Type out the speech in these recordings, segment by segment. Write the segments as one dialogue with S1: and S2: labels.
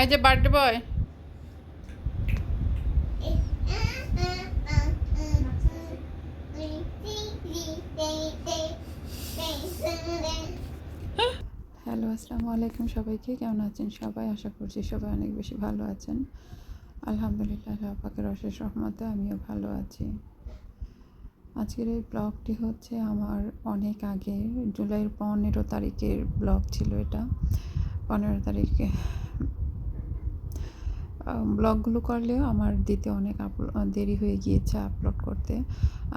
S1: এই যে birthday boy. Hello, আসসালামু আলাইকুম সবাইকে। কেমন আছেন সবাই? আশা করছি সবাই অনেক বেশি ভালো আছেন। আলহামদুলিল্লাহ পাকের অশেষ রহমতে আমিও ভালো আছি। আজকের এই ব্লগটি হচ্ছে আমার অনেক আগে জুলাইয়ের পনেরো তারিখের ব্লগ ছিল এটা। পনেরো তারিখে ব্লগগুলো করলেও আমার দিতে অনেক দেরি হয়ে গিয়েছে আপলোড করতে।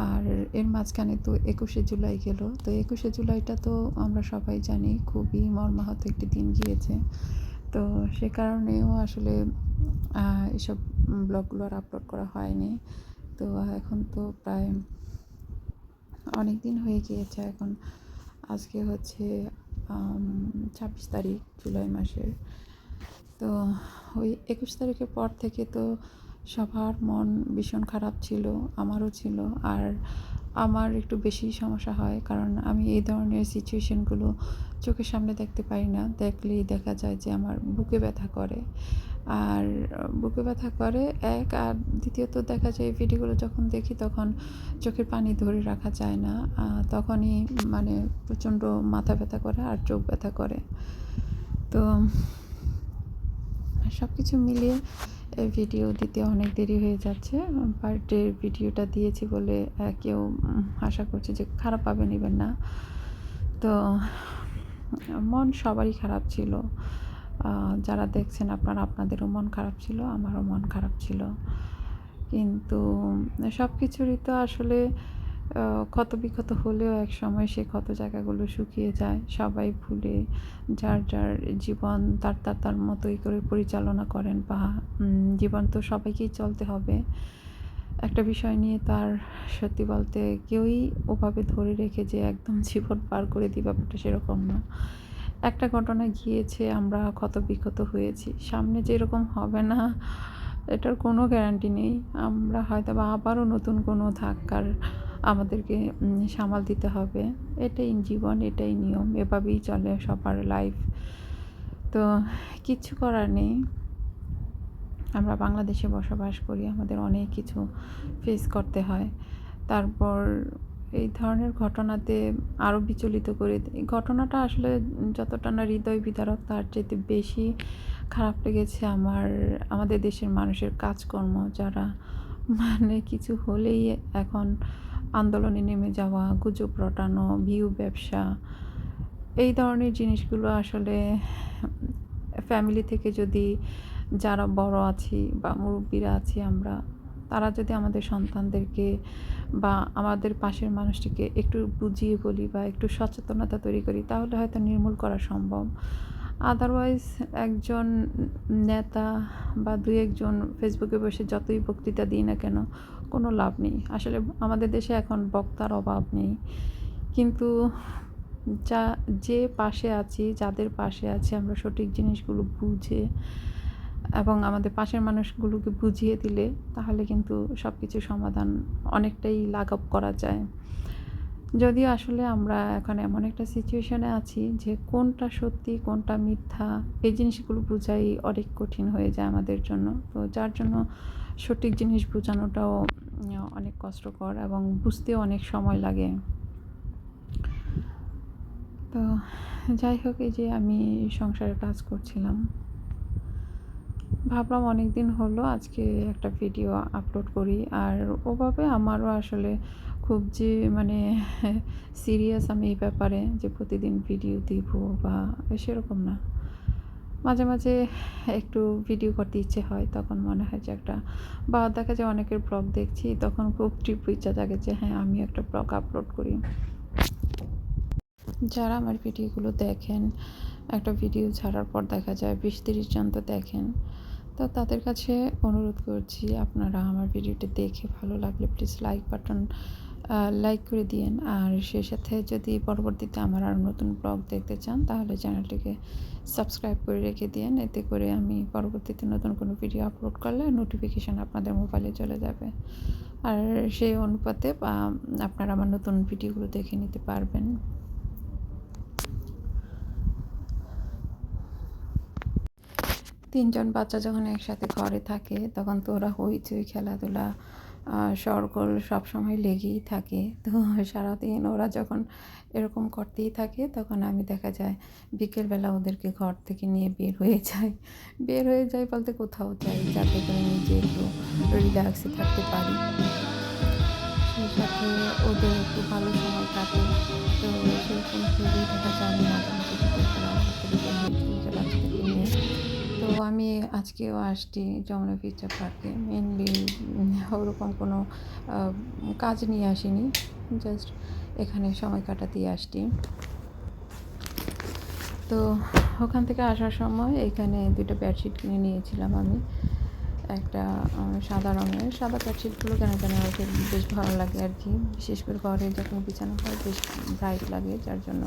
S1: আর এর মাঝখানে তো একুশে জুলাই গেল। তো একুশে জুলাইটা তো আমরা সবাই জানি খুবই মর্মাহত একটি দিন গিয়েছে। তো সে কারণেও আসলে এসব ব্লগগুলো আর আপলোড করা হয়নি। তো এখন তো প্রায় অনেক দিন হয়ে গিয়েছে এখন। আজকে হচ্ছে ছাব্বিশ তারিখ জুলাই মাসের। তো ওই একুশ তারিখের পর থেকে তো সবার মন ভীষণ খারাপ ছিল, আমারও ছিল। আর আমার একটু বেশি সমস্যা হয়, কারণ আমি এই ধরনের সিচুয়েশনগুলো চোখের সামনে দেখতে পারি না। দেখলেই দেখা যায় যে আমার বুকে ব্যথা করে। আর বুকে ব্যথা করে এক, আর দ্বিতীয়ত দেখা যায় ভিডিওগুলো যখন দেখি তখন চোখের পানি ধরে রাখা যায় না। তখনই মানে প্রচণ্ড মাথা ব্যথা করে আর চোখ ব্যথা করে। তো সব কিছু মিলিয়ে ভিডিও দিতে অনেক দেরি হয়ে যাচ্ছে। বার্থডের ভিডিওটা দিয়েছি বলে কেউ আশা করছে যে খারাপ পাবে নেবেন না। তো, মন সবারই খারাপ ছিল। যারা দেখছেন আপনারা, আপনাদেরও মন খারাপ ছিল, আমারও মন খারাপ ছিল। কিন্তু সব কিছুরই তো আসলে ক্ষত বিক্ষত হলেও এক সময় সে ক্ষত জায়গাগুলো শুকিয়ে যায়। সবাই ভুলে যার যার জীবন তার তার তার মতোই করে পরিচালনা করেন বা জীবন তো সবাইকেই চলতে হবে। একটা বিষয় নিয়ে তার সত্যি বলতে কেউই ওভাবে ধরে রেখে যে একদম জীবন পার করে দিই ব্যাপারটা সেরকম না। একটা ঘটনা গিয়েছে আমরা ক্ষত বিক্ষত হয়েছি। সামনে যেরকম হবে না, এটার কোনো গ্যারান্টি নেই। আমরা হয়তো বা আবারও নতুন কোনো ধাক্কার আমাদেরকে সামাল দিতে হবে। এটাই জীবন, এটাই নিয়ম। এভাবেই চলে সবার লাইফ তো কিচ্ছু করার নেই। আমরা বাংলাদেশে বসবাস করি, আমাদের অনেক কিছু ফেস করতে হয়। তারপর এই ধরনের ঘটনাতে আরও বিচলিত করে এই ঘটনাটা আসলে যতটা না হৃদয় বিদারক, তার চাইতে বেশি খারাপ লেগেছে আমার, আমাদের দেশের মানুষের কাজকর্ম। যারা মানে কিছু হলেই এখন আন্দোলনে নেমে যাওয়া, গুজব রটানো, ভিউ ব্যবসা, এই ধরনের জিনিসগুলো আসলে ফ্যামিলি থেকে যদি যারা বড় আছি বা মুরব্বীরা আছি আমরা, তারা যদি আমাদের সন্তানদেরকে বা আমাদের পাশের মানুষটিকে একটু বুঝিয়ে বলি বা একটু সচেতনতা তৈরি করি, তাহলে হয়তো নির্মূল করা সম্ভব। আদারওয়াইজ একজন নেতা বা দুই একজন ফেসবুকে বসে যতই বক্তৃতা দিই না কেন কোনো লাভ নেই। আসলে আমাদের দেশে এখন বক্তার অভাব নেই। কিন্তু যা, যে পাশে আছি, যাদের পাশে আছি, আমরা সঠিক জিনিসগুলো বুঝে এবং আমাদের পাশের মানুষগুলোকে বুঝিয়ে দিলে তাহলে কিন্তু সব কিছু সমাধান অনেকটাই লাঘব করা যায়। যদিও আসলে আমরা এখন এমন একটা সিচুয়েশনে আছি যে কোনটা সত্যি, কোনটা মিথ্যা, এই জিনিসগুলো বোঝাই অনেক কঠিন হয়ে যায় আমাদের জন্য। তো যার জন্য সঠিক জিনিস বোঝানোটাও অনেক কষ্টকর এবং বুঝতেও অনেক সময় লাগে। তো যাই হোক, এই যে আমি সংসারে কাজ করছিলাম। ভাবলাম অনেক দিন হলো আজকে একটা ভিডিও আপলোড করি। আর ওভাবে আমারও আসলে খুব যে মানে সিরিয়াস আমি এই ব্যাপারে যে প্রতিদিন ভিডিও দিব বা সেরকম না। মাঝে মাঝে একটু ভিডিও করতে ইচ্ছে হয়, তখন মনে হয় যে একটা বা দেখা যায় অনেকের ব্লগ দেখছি, তখন খুব ট্রিপ ইচ্ছা থাকে যে হ্যাঁ আমি একটা ব্লগ আপলোড করি। যারা আমার ভিডিওগুলো দেখেন, একটা ভিডিও ছাড়ার পর দেখা যায় বিশ তিরিশ জন তো দেখেন, তো তাদের কাছে অনুরোধ করছি, আপনারা আমার ভিডিওটি দেখে ভালো লাগলে প্লিজ লাইক বাটন লাইক করে দিন আর সেই সাথে যদি পরবর্তীতে আমার আরও নতুন ব্লগ দেখতে চান, তাহলে চ্যানেলটিকে সাবস্ক্রাইব করে রেখে দিন এতে করে আমি পরবর্তীতে নতুন কোনো ভিডিও আপলোড করলে নোটিফিকেশান আপনাদের মোবাইলে চলে যাবে। আর সেই অনুপাতে আপনারা আমার নতুন ভিডিওগুলো দেখে নিতে পারবেন। তিনজন বাচ্চা যখন একসাথে ঘরে থাকে, তখন তো ওরা হইচই, খেলাধুলা আহ, শরগোল সবসময় লেগেই থাকে। তো সারাদিন ওরা যখন এরকম করতেই থাকে তখন আমি দেখা যায় বিকেলবেলা ওদেরকে ঘর থেকে নিয়ে বের হয়ে যাই। বের হয়ে যাই বলতে কোথাও যাই যাতে করে নিজে একটু রিল্যাক্সে থাকতে পারি। সেই সাথে ওদের একটু ভালো সময় কাটে। তো সেরকম যায় আমি মাঝে মাঝে আমি আজকেও আসছি যমুনা ফিউচার পার্কে মেনলি ওরকম কোনো কাজ নিয়ে আসিনি। জাস্ট এখানে সময় কাটাতেই আসছি। তো ওখান থেকে আসার সময় এখানে দুটো বেডশিট কিনে নিয়েছিলাম আমি। একটা সাদা রঙের। সাদা বেডশিটগুলো কেন কেন খুব বেশ ভালো লাগে আর কি। বিশেষ করে ঘরে যখন বিছানা হয়, বেশ ব্রাইট লাগে। যার জন্য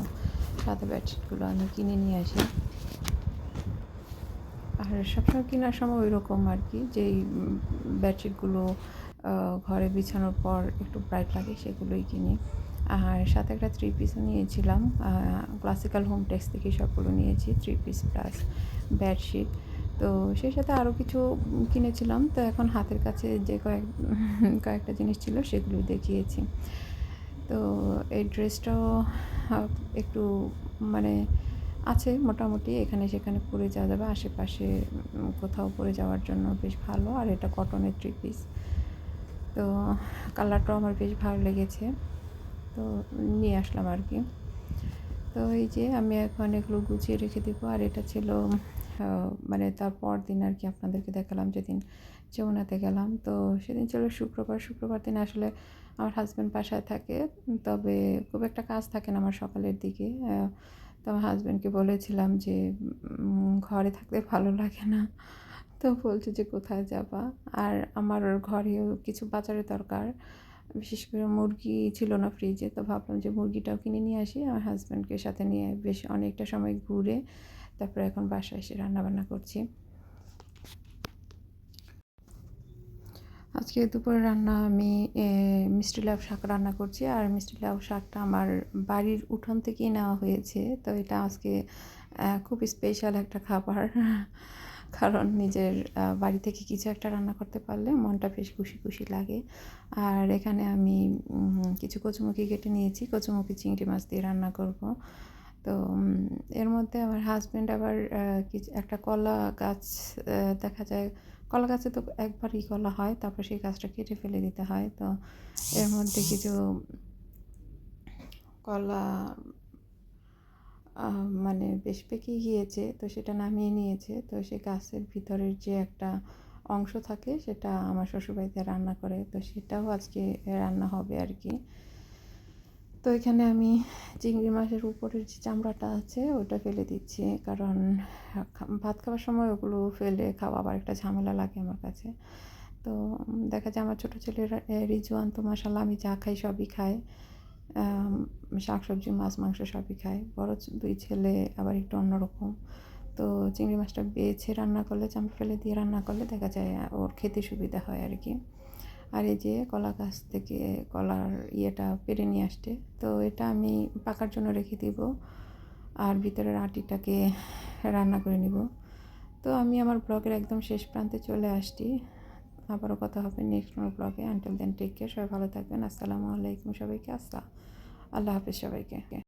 S1: সাদা বেডশিটগুলো আমি কিনে নিয়ে আসি। আর সবসময় কেনার সময় ওই রকম আর কি, যেই বেডশিটগুলো ঘরে বিছানোর পর একটু ব্রাইট লাগে সেগুলোই কিনি। আর সাথে একটা থ্রি পিসও নিয়েছিলাম ক্লাসিক্যাল হোম টেক্স থেকে সবগুলো নিয়েছি থ্রি পিস প্লাস বেডশিট তো সেই সাথে আরও কিছু কিনেছিলাম। তো এখন হাতের কাছে যে কয়েক, কয়েকটা জিনিস ছিল সেগুলো দেখিয়েছি। তো এই ড্রেসটাও একটু মানে আছে মোটামুটি, এখানে সেখানে পরে যাওয়া যাবে। আশেপাশে কোথাও পরে যাওয়ার জন্য বেশ ভালো। আর এটা কটনের থ্রি পিস তো কালারটাও আমার বেশ ভালো লেগেছে। তো নিয়ে আসলাম আর কি। তো এই যে আমি এখন এগুলো গুছিয়ে রেখে দেবো। আর এটা ছিল মানে তারপর দিন আর কি আপনাদেরকে দেখালাম যেদিন যমুনাতে গেলাম। তো সেদিন ছিল শুক্রবার। শুক্রবার দিন আসলে আমার হাজব্যান্ড বাসায় থাকে। তবে খুব একটা কাজ থাকে না আমার সকালের দিকে। তো আমার হাজব্যান্ডকে বলেছিলাম যে ঘরে থাকতে ভালো লাগে না। তো বলছে যে, কোথায় যাবা? আর আমার ঘরেও কিছু বাজারের দরকার। বিশেষ করে মুরগি ছিল না ফ্রিজে তো ভাবলাম যে মুরগিটাও কিনে নিয়ে আসি। আমার হাজব্যান্ডকে সাথে নিয়ে বেশ অনেকটা সময় ঘুরে তারপরে এখন বাসায় এসে রান্নাবান্না করছি। আজকে দুপুরে রান্না আমি মিষ্টি লাউ শাক রান্না করছি। আর মিষ্টি লাউ শাকটা আমার বাড়ির উঠোন থেকেই নেওয়া হয়েছে। তো এটা আজকে খুব স্পেশাল একটা খাবার। কারণ নিজের বাড়ি থেকে কিছু একটা রান্না করতে পারলে মনটা বেশ খুশি খুশি লাগে। আর এখানে আমি কিছু কচুমুখি কেটে নিয়েছি। কচুমুখি চিংড়ি মাছ দিয়ে রান্না করব। তো এর মধ্যে আমার হাজব্যান্ড আবার কিছু, একটা কলা গাছ দেখা যায় কলা গাছে তো একবারই কলা হয়, তারপর সেই গাছটা কেটে ফেলে দিতে হয়। তো এর মধ্যে কিছু কলা মানে বেশ পেকে গিয়েছে, তো সেটা নামিয়ে নিয়েছে। তো সে গাছের ভিতরের যে একটা অংশ থাকে, সেটা আমার শ্বশুরবাড়িতে রান্না করে। তো সেটাও আজকে রান্না হবে আর কি। তো এখানে আমি চিংড়ি মাছের উপরের যে চামড়াটা আছে, ওটা ফেলে দিচ্ছি। কারণ ভাত খাওয়ার সময় ওগুলো ফেলে খাওয়া আবার একটা ঝামেলা লাগে আমার কাছে। তো দেখা যায় আমার ছোটো ছেলেরা রিজওয়ান তো মাসাল্লাহ আমি যা খাই সবই খায়। শাক সবজি মাছ, মাংস সবই খায়। বড় দুই ছেলে, আবার একটু অন্যরকম। তো চিংড়ি মাছটা বেছে রান্না করলে, চামড়া ফেলে দিয়ে রান্না করলে দেখা যায় ওর খেতে সুবিধা হয় আর কি। আর এই যে কলা গাছ থেকে কলার ইয়েটা পেরে নিয়ে আসতে তো এটা আমি পাকার জন্য রেখে দিব আর ভিতরের আটিটাকে রান্না করে নিব। তো আমি আমার ব্লগের একদম শেষ প্রান্তে চলে আসছি। আবারও কথা হবে নেক্সট কোনো ব্লগে। আনটিল দেন টেক কেয়ার সবাই ভালো থাকবেন। আসসালামু আলাইকুম সবাইকে। আসসালাম। আল্লাহ হাফিজ সবাইকে।